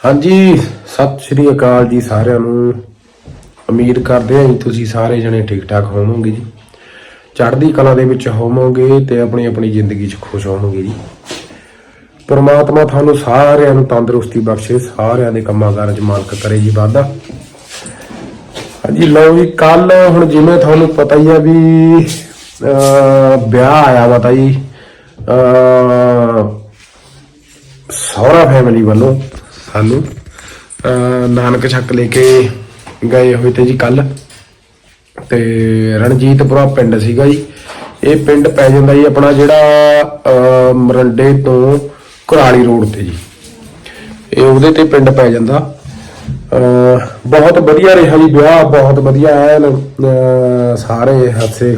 ਹਾਂਜੀ, ਸਤਿ ਸ਼੍ਰੀ ਅਕਾਲ ਜੀ ਸਾਰਿਆਂ ਨੂੰ। ਉਮੀਦ ਕਰਦੇ ਹਾਂ ਜੀ ਤੁਸੀਂ ਸਾਰੇ ਜਣੇ ਠੀਕ ਠਾਕ ਹੋਵੋਗੇ ਜੀ। ਚੜ੍ਹਦੀ ਕਲਾ ਦੇ ਵਿੱਚ ਹੋਵੋਗੇ ਤੇ ਆਪਣੀ ਆਪਣੀ ਜ਼ਿੰਦਗੀ 'ਚ ਖੁਸ਼ ਹੋਵੋਗੇ ਜੀ। ਪਰਮਾਤਮਾ ਤੁਹਾਨੂੰ ਸਾਰਿਆਂ ਨੂੰ ਤੰਦਰੁਸਤੀ ਬਖਸ਼ੇ ਸਾਰਿਆਂ ਦੇ ਕੰਮਾਂ ਕਾਰਾਂ 'ਚ ਮਾਲਕ ਕਰੇ ਜੀ ਵਾਧਾ। ਹਾਂਜੀ ਲਓ ਜੀ ਕੱਲ ਹੁਣ ਜਿਵੇਂ ਤੁਹਾਨੂੰ ਪਤਾ ਹੀ ਆ ਵੀ ਵਿਆਹ ਆਇਆ ਵਾ ਤਾਂ ਸਹੁਰਾ ਫੈਮਿਲੀ ਵੱਲੋਂ ਸਾਨੂੰ ਅਹ ਨਾਨਕ ਛੱਕ ਲੈ ਕੇ ਗਏ ਹੋਏ ਤੇ ਜੀ ਕੱਲ ਤੇ ਰਣਜੀਤਪੁਰਾ ਪਿੰਡ ਸੀਗਾ ਜੀ। ਇਹ ਪਿੰਡ ਪੈ ਜਾਂਦਾ ਜੀ ਆਪਣਾ ਜਿਹੜਾ ਅਹ, ਮਰੰਡੇ ਤੋਂ ਕੁਰਾਲੀ ਰੋਡ ਤੇ ਜੀ। ਇਹ ਉਹਦੇ ਤੇ ਪਿੰਡ ਪੈ ਜਾਂਦਾ। ਬਹੁਤ ਵਧੀਆ ਰਿਹਾ ਜੀ ਵਿਆਹ, ਬਹੁਤ ਵਧੀਆ ਐਨ ਸਾਰੇ ਹਾਸੇ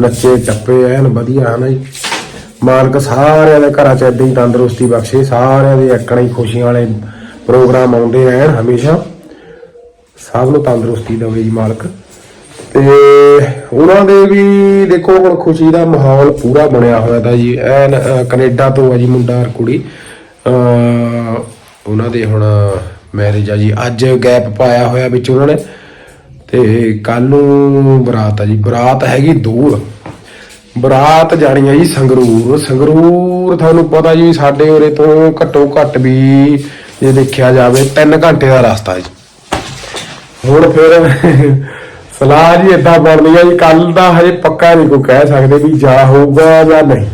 ਨੱਚੇ ਚੱਪੇ ਐਨ ਵਧੀਆ ਹਨ ਜੀ। ਮਾਲਕ ਸਾਰਿਆਂ ਦੇ ਘਰਾਂ 'ਚ ਏਦਾਂ ਹੀ ਤੰਦਰੁਸਤੀ ਬਖਸ਼ੇ, ਸਾਰਿਆਂ ਦੇ ਇੱਕਣਾ ਹੀ ਖੁਸ਼ੀਆਂ ਵਾਲੇ ਪ੍ਰੋਗਰਾਮ ਆਉਂਦੇ ਰਹਿਣ ਹਮੇਸ਼ਾ। ਸਭ ਨੂੰ ਤੰਦਰੁਸਤੀ ਦੇਵੇ ਜੀ ਮਾਲਕ। ਤੇ ਉਹਨਾਂ ਦੇ ਵੀ ਦੇਖੋ ਹੁਣ ਖੁਸ਼ੀ ਦਾ ਮਾਹੌਲ ਪੂਰਾ ਬਣਿਆ ਹੋਇਆ ਤਾਂ ਜੀ, ਐਨ ਕੈਨੇਡਾ ਤੋਂ ਆ ਜੀ ਮੁੰਡਾ ਔਰ ਕੁੜੀ ਉਹਨਾਂ ਦੇ ਹੁਣ ਮੈਰਿਜ ਆ ਜੀ। ਅੱਜ ਗੈਪ ਪਾਇਆ ਹੋਇਆ ਵਿੱਚ ਉਹਨਾਂ ਨੇ। ਤੇ ਕੱਲ ਨੂੰ ਬਰਾਤ ਆ ਜੀ। ਬਰਾਤ ਹੈਗੀ ਦੂਰ। ਬਰਾਤ ਜਾਣੀ ਆ ਜੀ ਸੰਗਰੂਰ। ਸੰਗਰੂਰ ਤੁਹਾਨੂੰ ਪਤਾ ਜੀ ਸਾਡੇ ਉਰੇ ਤੋਂ ਘੱਟੋ ਘੱਟ ਵੀ ਜੇ ਦੇਖਿਆ ਜਾਵੇ 3 ਘੰਟੇ ਦਾ ਰਸਤਾ ਜੀ। ਹੁਣ ਫਿਰ ਸਲਾਹ ਜੀ ਇਦਾਂ ਬਣਨੀ ਆ ਜੀ ਕੱਲ ਦਾ ਹਜੇ ਪੱਕਾ ਨਹੀਂ ਕੋਈ ਕਹਿ ਸਕਦੇ ਵੀ ਜਾ ਹੋਊਗਾ ਜਾਂ ਨਹੀਂ।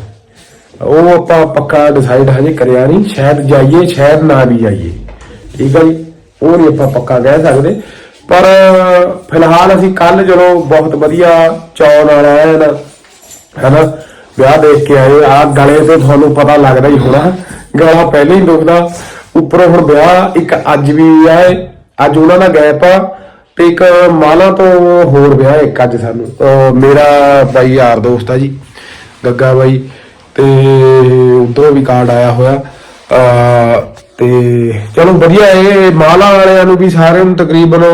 ਉਹ ਆਪਾਂ ਪੱਕਾ ਡਿਸਾਈਡ ਹਜੇ ਕਰਿਆ ਨਹੀਂ, ਸ਼ਾਇਦ ਜਾਈਏ, ਸ਼ਾਇਦ ਨਾ ਵੀ ਜਾਈਏ। ਠੀਕ ਹੈ ਜੀ, ਉਹ ਨਹੀਂ ਆਪਾਂ ਪੱਕਾ ਕਹਿ ਸਕਦੇ। ਪਰ ਫਿਲਹਾਲ ਅਸੀਂ ਕੱਲ ਜਦੋਂ ਬਹੁਤ ਵਧੀਆ ਚੌ ਨਾਲ ਆਏ ਹਨਾ, ਵਿਆਹ ਦੇਖ ਕੇ ਆਏ, ਆ ਗਲੇ ਤੇ ਤੁਹਾਨੂੰ ਪਤਾ ਲੱਗਦਾ ਹੀ ਹੋਣਾ, ਗਲਾ ਪਹਿਲਾਂ ਹੀ ਦੁਖਦਾ ਉੱਪਰੋਂ ਹੁਣ ਵਿਆਹ ਇੱਕ ਅੱਜ ਵੀ ਹੈ ਅੱਜ ਉਹਨਾਂ ਦਾ ਗੈਪ ਆ। ਤੇ ਇੱਕ ਮਾਲਾ ਤੋਂ ਹੋਰ ਵਿਆਹ ਇੱਕ ਅੱਜ ਸਾਨੂੰ ਮੇਰਾ ਬਾਈ ਯਾਰ ਦੋਸਤ ਆ ਜੀ, ਗੱਗਾ ਬਾਈ, ਤੇ ਉਧਰੋਂ ਵੀ ਕਾਰਡ ਆਇਆ ਹੋਇਆ ਤੇ ਚਲੋ ਵਧੀਆ ਇਹ ਮਾਲਾ ਵਾਲਿਆਂ ਨੂੰ ਵੀ ਸਾਰਿਆਂ ਨੂੰ ਤਕਰੀਬਨ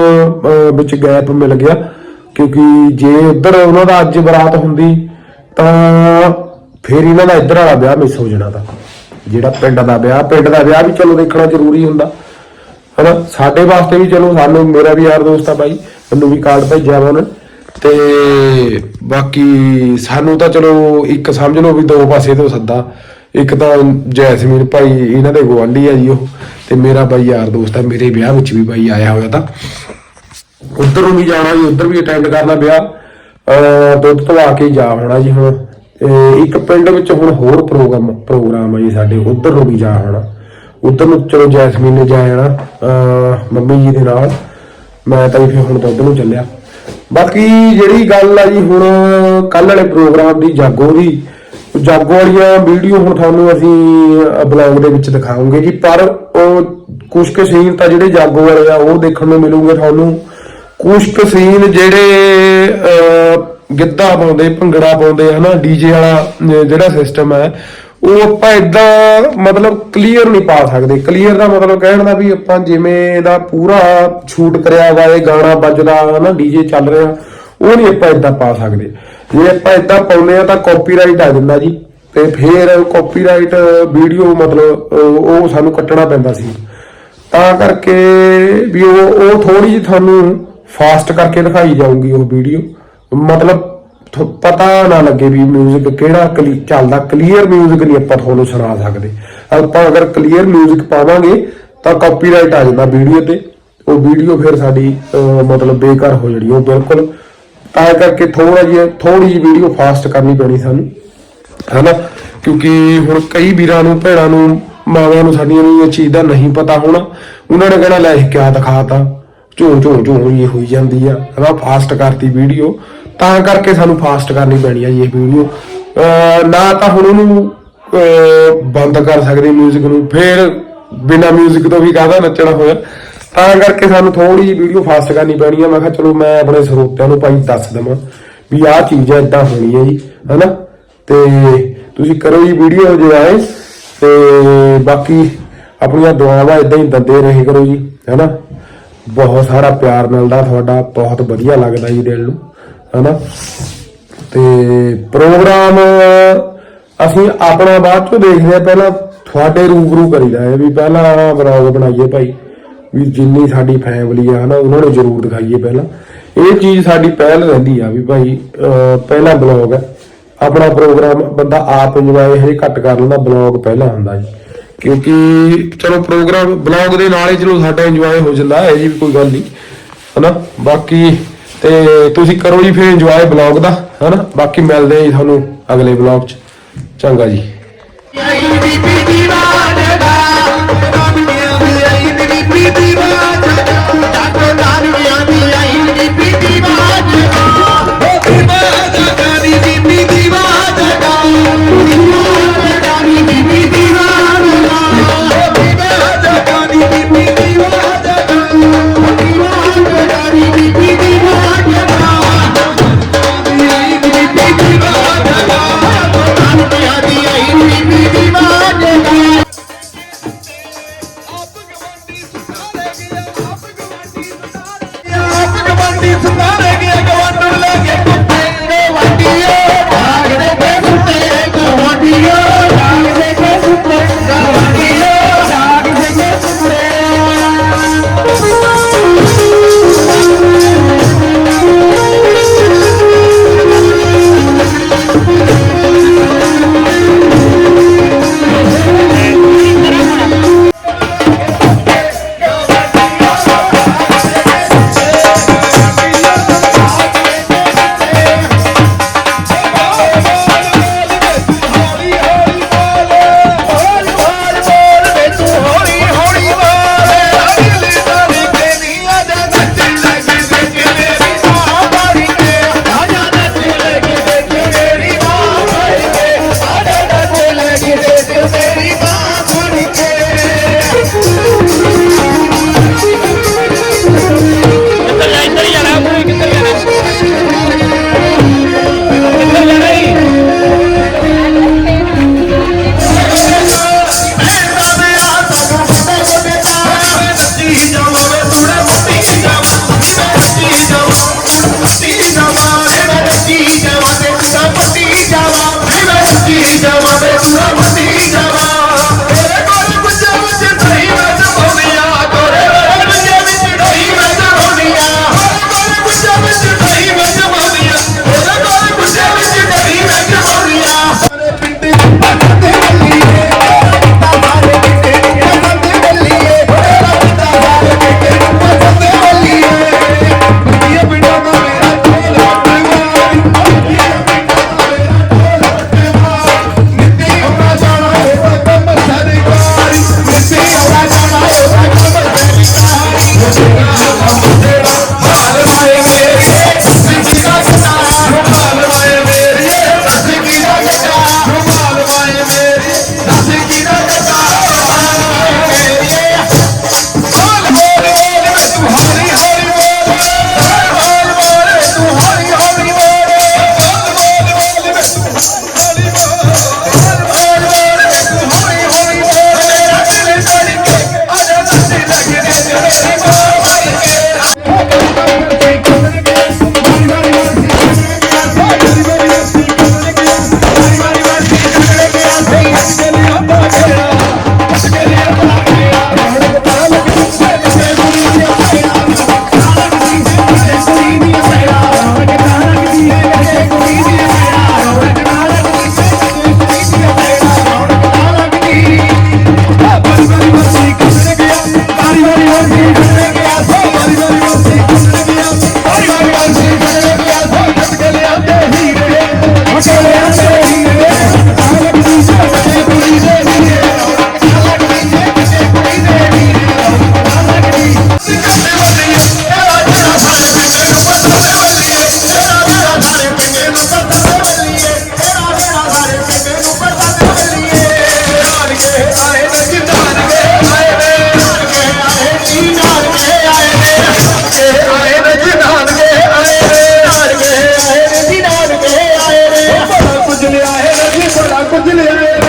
ਵਿੱਚ ਗੈਪ ਮਿਲ ਗਿਆ, ਕਿਉਂਕਿ ਜੇ ਉਧਰ ਉਹਨਾਂ ਦਾ ਅੱਜ ਬਰਾਤ ਹੁੰਦੀ, ਤਾਂ ਫੇਰ ਇਹਨਾਂ ਦਾ ਇੱਧਰ ਵਾਲਾ ਵਿਆਹ ਮਿਸ ਹੋ ਜਾਣਾ ਤਾਂ। ਜਿਹੜਾ ਪਿੰਡ ਦਾ ਵਿਆਹ, ਪਿੰਡ ਦਾ ਵਿਆਹ ਵੀ ਚਲੋ ਦੇਖਣਾ ਜ਼ਰੂਰੀ ਹੁੰਦਾ। ਹਨਾ ਸਾਡੇ ਵਾਸਤੇ ਵੀ ਚਲੋ, ਸਾਨੂੰ, ਮੇਰਾ ਵੀ ਯਾਰ ਦੋਸਤ ਆ ਬਾਈ, ਮੈਨੂੰ ਵੀ ਕਾਰਡ ਭੇਜਿਆ ਉਹਨੇ। ਤੇ ਬਾਕੀ ਸਾਨੂੰ ਤਾਂ ਚਲੋ, ਇੱਕ ਸਮਝ ਲਓ ਵੀ ਦੋ ਪਾਸੇ ਤੋਂ ਸੱਦਾ। ਇੱਕ ਤਾਂ ਜੈਸਮੀਨ ਭਾਈ, ਇਹਨਾਂ ਦੇ ਗਵਾਂਢੀ ਆ ਜੀ ਉਹ, ਤੇ ਮੇਰਾ ਬਾਈ ਯਾਰ ਦੋਸਤ ਆ, ਮੇਰੇ ਵਿਆਹ ਵਿੱਚ ਵੀ ਬਾਈ ਆਇਆ ਹੋਇਆ ਤਾਂ। ਉਧਰ ਨੂੰ ਵੀ ਜਾਣਾ ਜੀ, ਉਧਰ ਵੀ ਅਟੈਂਡ ਕਰਨਾ ਵਿਆਹ। ਅਹ ਦੁੱਧ ਤੋਂ ਆ ਕੇ ਜਾ ਹੋਣਾ ਜੀ ਹੁਣ। ਤੇ ਇੱਕ ਪਿੰਡ ਵਿੱਚ ਹੁਣ ਹੋਰ ਪ੍ਰੋਗਰਾਮ ਪ੍ਰੋਗਰਾਮ ਆ ਜੀ ਸਾਡੇ, ਉੱਧਰ ਨੂੰ ਵੀ ਜਾ ਹੋਣਾ ਉਧਰ ਨੂੰ ਚਲੋ ਜੈਸਮੀਨ ਨੇ ਜਾ ਜਾਣਾ ਮੰਮੀ ਜੀ ਦੇ ਨਾਲ। ਮੈਂ ਤਾਂ ਫਿਰ ਹੁਣ ਦੁੱਧ ਨੂੰ ਚੱਲਿਆ। ਬਾਕੀ ਜਿਹੜੀ ਗੱਲ ਆ ਜੀ ਹੁਣ ਕੱਲ ਵਾਲੇ ਪ੍ਰੋਗਰਾਮ ਦੀ ਜਾਗੋ ਦੀ ਜਾਗੋ ਵਾਲੀਆਂ ਵੀਡੀਓ ਹੁਣ ਤੁਹਾਨੂੰ ਅਸੀਂ ਬਲੌਗ ਦੇ ਵਿੱਚ ਦਿਖਾਵਾਂਗੇ ਜੀ। ਪਰ ਉਹ ਕੁਝ ਕੁ ਸੀਨ ਤਾਂ ਜਿਹੜੇ ਜਾਗੋ ਵਾਲੇ ਆ ਉਹ ਦੇਖਣ ਨੂੰ ਮਿਲੂਗੇ ਤੁਹਾਨੂੰ। ਕੁਝ ਕੁ ਸੀਨ ਜਿਹੜੇ ਗਿੱਧਾ ਪਾਉਂਦੇ ਭੰਗੜਾ ਪਾਉਂਦੇ ਹਨਾ ਡੀਜੇ ਵਾਲਾ ਅਹ, ਜਿਹੜਾ ਸਿਸਟਮ ਹੈ ਉਹ ਆਪਾਂ ਇਦਾਂ ਮਤਲਬ ਕਲੀਅਰ ਨਹੀਂ ਪਾ ਸਕਦੇ। ਕਲੀਅਰ ਦਾ ਮਤਲਬ ਕਹਿਣ ਦਾ ਵੀ ਆਪਾਂ ਜਿਵੇਂ ਦਾ ਪੂਰਾ ਸ਼ੂਟ ਕਰਿਆ ਵਾ, ਇਹ ਗਾਣਾ ਵੱਜਦਾ, ਹਨਾ ਡੀਜੇ ਚੱਲ ਰਿਹਾ, ਉਹ ਨਹੀਂ ਆਪਾਂ ਇਦਾਂ ਪਾ ਸਕਦੇ। ਜੇ ਆਪਾਂ ਇਦਾਂ ਪਾਉਂਦੇ ਆ ਤਾਂ ਕਾਪੀਰਾਈਟ ਆ ਜਾਂਦਾ ਜੀ। ਤੇ ਫੇਰ ਕਾਪੀਰਾਈਟ ਵੀਡੀਓ ਮਤਲਬ ਉਹ ਸਾਨੂੰ ਕੱਟਣਾ ਪੈਂਦਾ ਸੀ। ਤਾਂ ਕਰਕੇ ਵੀ ਉਹ ਉਹ ਥੋੜੀ ਜਿਹੀ ਤੁਹਾਨੂੰ ਫਾਸਟ ਕਰਕੇ ਦਿਖਾਈ ਜਾਊਗੀ ਉਹ ਵੀਡੀਓ ਮਤਲਬ ਪਤਾ ਨਾ ਲੱਗੇ ਵੀ 뮤직 ਕਿਹੜਾ ਕਲੀ ਚੱਲਦਾ ਕਲੀਅਰ 뮤직 ਨਹੀਂ ਆਪਾਂ ਤੁਹਾਨੂੰ ਸੁਣਾ ਸਕਦੇ ਆਪਾਂ ਅਗਰ ਕਲੀਅਰ 뮤직 ਪਾਵਾਂਗੇ ਤਾਂ ਕਾਪੀਰਾਈਟ ਆ ਜਾਂਦਾ ਵੀਡੀਓ ਤੇ ਉਹ ਵੀਡੀਓ ਫਿਰ ਸਾਡੀ ਅਹ, ਮਤਲਬ ਬੇਕਾਰ ਹੋ ਜਣੀ ਉਹ ਬਿਲਕੁਲ ਤਾਂ ਕਰਕੇ ਥੋੜਾ ਜਿਹਾ ਥੋੜੀ ਜਿਹੀ ਵੀਡੀਓ ਫਾਸਟ ਕਰਨੀ ਪੈਣੀ ਸਾਨੂੰ ਹਨਾ ਕਿਉਂਕਿ ਹੁਣ ਕਈ ਵੀਰਾਂ ਨੂੰ ਭੈਣਾਂ ਨੂੰ ਮਾਵਾਂ ਨੂੰ ਸਾਡੀਆਂ ਨੂੰ ਇਹ ਚੀਜ਼ ਦਾ ਨਹੀਂ ਪਤਾ ਹੋਣਾ ਉਹਨਾਂ ਨੇ ਕਹਿਣਾ ਲੈ ਇਹ ਕਿਆ ਦਿਖਾਤਾ ਝੂੰ ਝੂੰ ਝੂੰ ਇਹ ਹੋਈ ਜਾਂਦੀ ਆ ਹਨਾ ਫਾਸਟ ਕਰਤੀ ਵੀਡੀਓ ਤਾਂ ਕਰਕੇ ਸਾਨੂੰ ਫਾਸਟ ਕਰਨੀ ਪੈਣੀ ਆ ਜੀ ਇਹ ਵੀਡੀਓ ਨਾ ਤਾਂ ਹੁਣ ਉਹਨੂੰ ਅਹ, ਬੰਦ ਕਰ ਸਕਦੇ 뮤직 ਨੂੰ ਫੇਰ ਬਿਨਾ 뮤직 ਤੋਂ ਵੀ ਕਾਹਦਾ ਨੱਚਣਾ ਹੋਇਆ ਤਾਂ ਕਰਕੇ ਸਾਨੂੰ ਥੋੜੀ ਜਿਹੀ ਵੀਡੀਓ ਫਾਸਟ ਕਰਨੀ ਪੈਣੀ ਆ ਮੈਂ ਕਿਹਾ ਚਲੋ ਮੈਂ ਆਪਣੇ ਸਰੋਤਿਆਂ ਨੂੰ ਭਾਈ ਦੱਸ ਦਵਾਂ ਵੀ ਆਹ ਚੀਜ਼ ਇਦਾਂ ਹੋਣੀ ਹੈ ਜੀ ਹਨਾ ਤੇ ਤੁਸੀਂ ਕਰੋ ਜੀ ਵੀਡੀਓ ਜੇ ਆਏ ਤੇ ਬਾਕੀ ਆਪਣੀਆਂ ਦੁਆਵਾਂ ਇਦਾਂ ਹੀ ਦਿੰਦੇ ਰਹੇ ਕਰੋ ਜੀ ਹੈਨਾ ਬਹੁਤ ਸਾਰਾ ਪਿਆਰ ਮਿਲਦਾ ਤੁਹਾਡਾ ਬਹੁਤ ਵਧੀਆ ਲੱਗਦਾ ਜੀ ਦਿਲ ਨੂੰ ਹੈਨਾ? ਤੇ ਪ੍ਰੋਗਰਾਮ ਅਸੀਂ ਆਪਣਾ ਬਾਅਦ ਚੋਂ ਦੇਖਦੇ ਆ ਪਹਿਲਾਂ ਤੁਹਾਡੇ ਰੂਬਰੂ ਕਰੀਦਾ ਹੈ ਵੀ ਪਹਿਲਾਂ ਬਲੌਗ ਬਣਾਈਏ ਭਾਈ, ਵੀ ਜਿੰਨੀ ਸਾਡੀ ਫੈਮਿਲੀ ਆ ਹਨਾ, ਉਹਨਾਂ ਨੂੰ ਜ਼ਰੂਰ ਦਿਖਾਈਏ ਪਹਿਲਾਂ। ਇਹ ਚੀਜ਼ ਸਾਡੀ ਪਹਿਲ ਰਹਿੰਦੀ ਆ ਵੀ ਭਾਈ, ਅਹ ਪਹਿਲਾ ਬਲੌਗ ਹੈ। ਆਪਣਾ ਪ੍ਰੋਗਰਾਮ ਬੰਦਾ ਆਪ ਇੰਜੋਏ ਹਜੇ ਘੱਟ ਕਰ ਲੈਂਦਾ ਬਲੌਗ ਪਹਿਲਾਂ ਹੁੰਦਾ ਜੀ। ਕਿਉਂਕਿ ਚਲੋ ਪ੍ਰੋਗਰਾਮ ਬਲੌਗ ਦੇ ਨਾਲ ਹੀ ਚਲੋ ਸਾਡਾ ਇੰਜੋਏ ਹੋ ਜਾਂਦਾ ਹੈ ਜੀ ਵੀ ਕੋਈ ਗੱਲ ਨਹੀਂ। ਹਨਾ? ਬਾਕੀ ਤੇ ਤੁਸੀਂ ਕਰੋ ਜੀ ਫਿਰ ਇੰਜੋਏ ਬਲੌਗ ਦਾ, ਹਨਾ? ਬਾਕੀ ਮਿਲਦੇ ਆ ਜੀ ਤੁਹਾਨੂੰ ਅਗਲੇ ਬਲੌਗ 'ਚ। ਚੰਗਾ ਜੀ। ਕਿੱਧਰ 总经理。